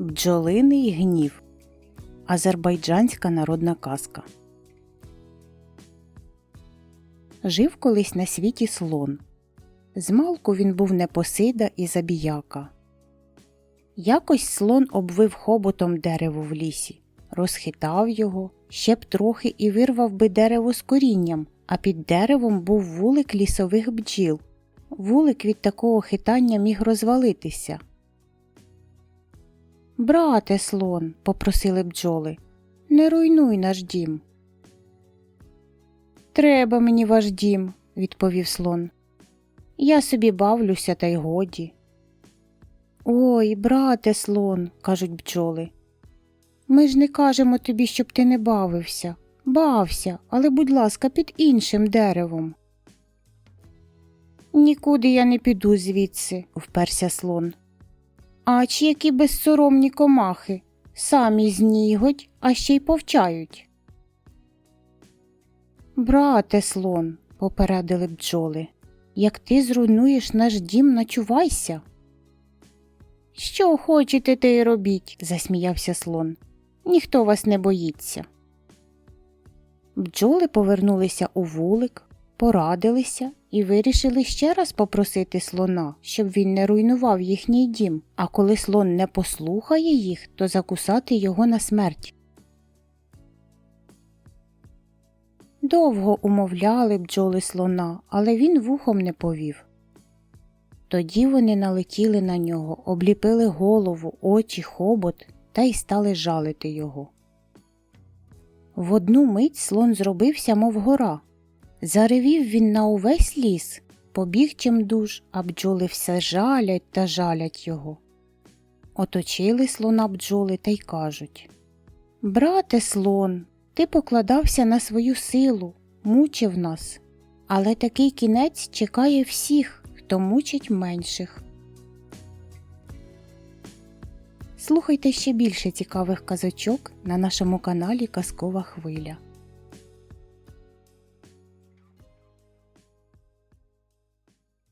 Бджолиний гнів. Азербайджанська народна казка. Жив колись на світі слон. Змалку він був непосида і забіяка. Якось слон обвив хоботом дерево в лісі, розхитав його, ще б трохи і вирвав би дерево з корінням, а під деревом був вулик лісових бджіл. Вулик від такого хитання міг розвалитися. Брате слон, попросили бджоли, не руйнуй наш дім. Треба мені ваш дім, відповів слон. Я собі бавлюся, та й годі. Ой, брате слон, кажуть бджоли. Ми ж не кажемо тобі, щоб ти не бавився. Бався, але, будь ласка, під іншим деревом. Нікуди я не піду звідси, вперся слон. А які безсоромні комахи, самі зніготь, а ще й повчають. Брате слон, попередили бджоли, як ти зруйнуєш наш дім, начувайся. Що хочете, те й робіть, засміявся слон. Ніхто вас не боїться. Бджоли повернулися у вулик, порадилися і вирішили ще раз попросити слона, щоб він не руйнував їхній дім, а коли слон не послухає їх, то закусати його на смерть. Довго умовляли бджоли слона, але він вухом не повів. Тоді вони налетіли на нього, обліпили голову, очі, хобот та й стали жалити його. В одну мить слон зробився, мов гора. Заревів він на увесь ліс, побіг чимдуж, а бджоли все жалять та жалять його. Оточили слона бджоли та й кажуть Брате слон, ти покладався на свою силу, мучив нас, але такий кінець чекає всіх, хто мучить менших. Слухайте ще більше цікавих казочок на нашому каналі Казкова Хвиля.